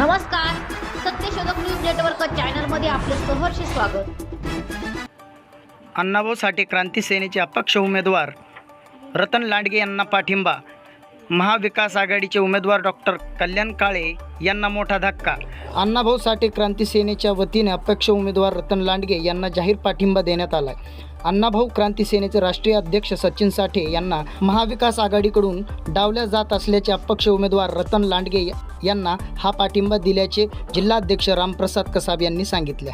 नमस्कार सत्यशोधक news network चॅनलमध्ये आपले सहर्ष स्वागत. अण्णाभाऊ साठे क्रांती सेनेचे अपक्ष उमेदवार रतन लांडगे यांना पाठिंबा महाविकास आघाडीचे उमेदवार डॉक्टर कल्याण काळे यांना मोठा धक्का. अण्णाभाऊ साठे क्रांती सेनेच्या वतीने अपक्ष उमेदवार रतन लांडगे यांना जाहीर पाठिंबा देण्यात आला आहे अण्णाभाऊ क्रांती सेनेचे राष्ट्रीय अध्यक्ष सचिन साठे यांना महाविकास आघाडीकडून डावल्या जात असल्याचे अपक्ष उमेदवार रतन लांडगे यांना हा पाठिंबा दिल्याचे जिल्हाध्यक्ष रामप्रसाद कसाब यांनी सांगितले.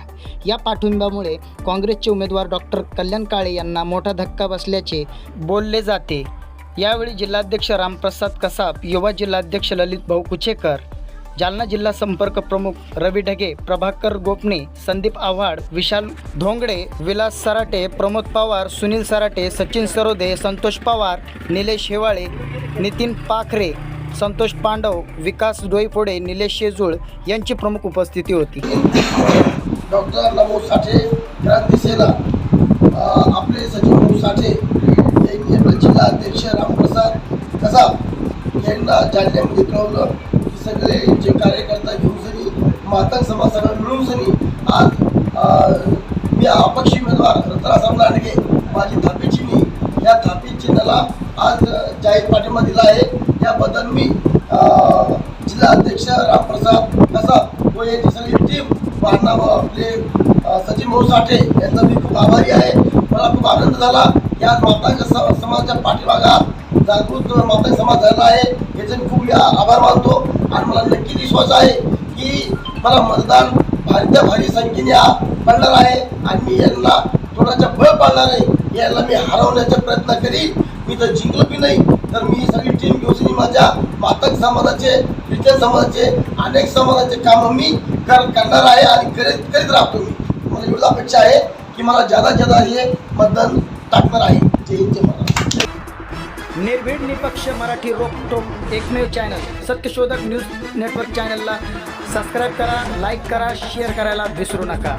या पाठिंब्यामुळे काँग्रेसचे उमेदवार डॉक्टर कल्याण काळे यांना मोठा धक्का बसल्याचे बोलले जाते. यावेळी जिल्हाध्यक्ष रामप्रसाद कसाब युवा जिल्हाध्यक्ष ललित भाऊ कुचेकर जालना जिल्हा संपर्क प्रमुख रवी ढगे प्रभाकर गोपणे संदीप आव्हाड विशाल धोंगडे विलास सराटे प्रमोद पवार सुनील सराटे सचिन सरोदे संतोष पवार निलेश हेवाळे नितीन पाखरे संतोष पांडव विकास डोईफोडे निलेश शेजूळ यांची प्रमुख उपस्थिती होती. डॉक्टर नमो साठे क्रांती सेना आपले सचिव साठे अध्यक्ष रामप्रसाद कसाब यांना जालन्यामध्ये कळवलं की सगळे जे कार्यकर्ता घेऊन सनी मातंग समाज सगळं मिळून सनी आज मी अपक्षी उमेदवार रत्नासाहेब लांडगे माझी थापी चिन्ही या थापी चिन्हाला आज जाहीर पाठिंबा दिला आहे. याबद्दल मी जिल्हा अध्यक्ष रामप्रसाद कसाब व यांची सगळी टीम पाहणार आपले सचिन भाऊ साठे यांचा मी खूप आभारी आहे. मला खूप आनंद झाला. या माताच्या स- समाजाच्या पाठीभागात जागृत माता समाज झाला आहे याचे मी खूप मी आभार मानतो. आणि मला नक्की विश्वास आहे की मला मतदान भारतीय भारी संख्येने पडणार आहे. आणि मी यांना थोडाच्या बळ पाडणार आहे यांना मी हरवण्याचा प्रयत्न करीन. मी तर जिंकलो बी नाही तर मी सगळी टीम घेऊन माझ्या मातक समाजाचे ख्रिश्चन समाजाचे अनेक समाजाचे कामं मी कर करणार आहे आणि करीत करीत राहतो मी. मला एवढी अपेक्षा आहे की मला जादा जादा हे मतदान टाकणार आहे. जय हिंद जय महाराष्ट्र. निर्भीड निपक्ष मराठी रोकटोक एकमेव चॅनल सत्यशोधक न्यूज नेटवर्क चॅनलला सबस्क्राईब करा लाईक करा शेअर करायला विसरू नका.